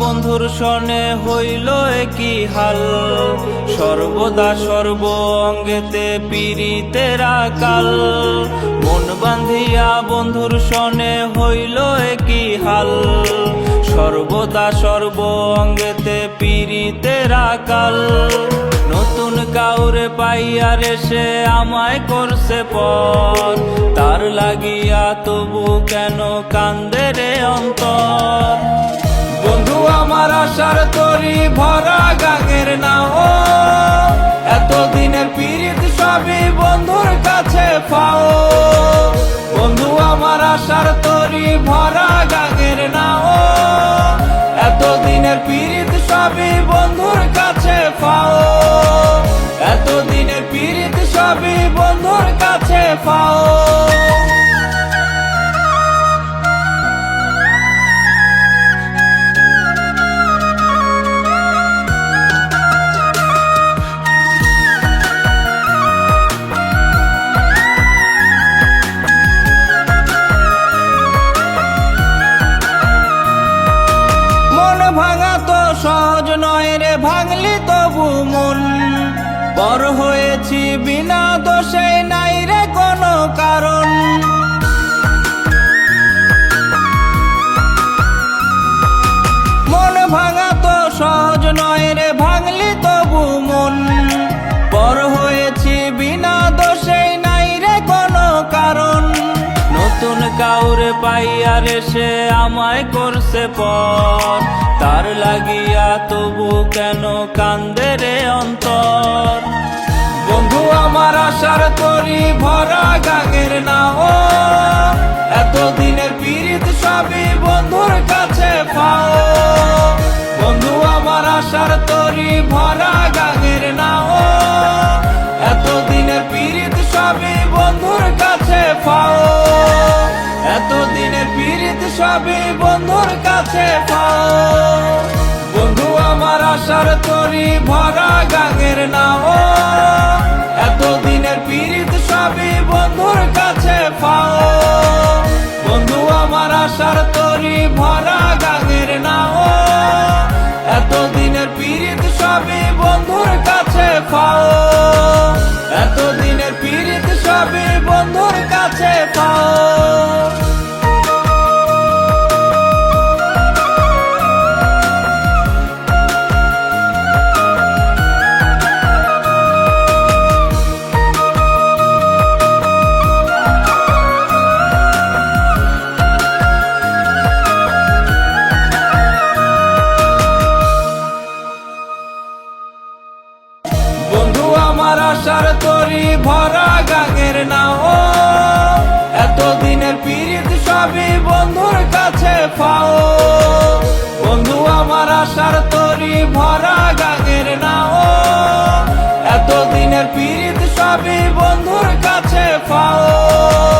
বন্ধুর সনে হইল কি হাল। সর্বদা সর্ব অঙ্গেতে পীড়িতের কাল মন বান্ধিয়া বন্ধুর সনে হইল কি হাল। সর্বদা সর্ব অঙ্গেতে পীড়িতের কাল নতুন কাউরে পাইয়ারে সে আমায় করছে পর। তার লাগিয়া তবু কেন কান্দে রে অন্তর? ভাঙলি তবু মন। বড় হয়েছি বিনা দোষে নাই রে কোনো কারণ। নতুন পাইয়া রে সে আমায় করছে পর। তার লাগিয়া তবু কেন কান্দে রে অন্তর? বন্ধু, আমার আশার তরি ভরা সবই বন্ধুর কাছে বন্ধু আমার আশার তরি ভরা গাঙের নাও। তরি ভরা গাঙের নাও। এতদিনের পীড়িত সবই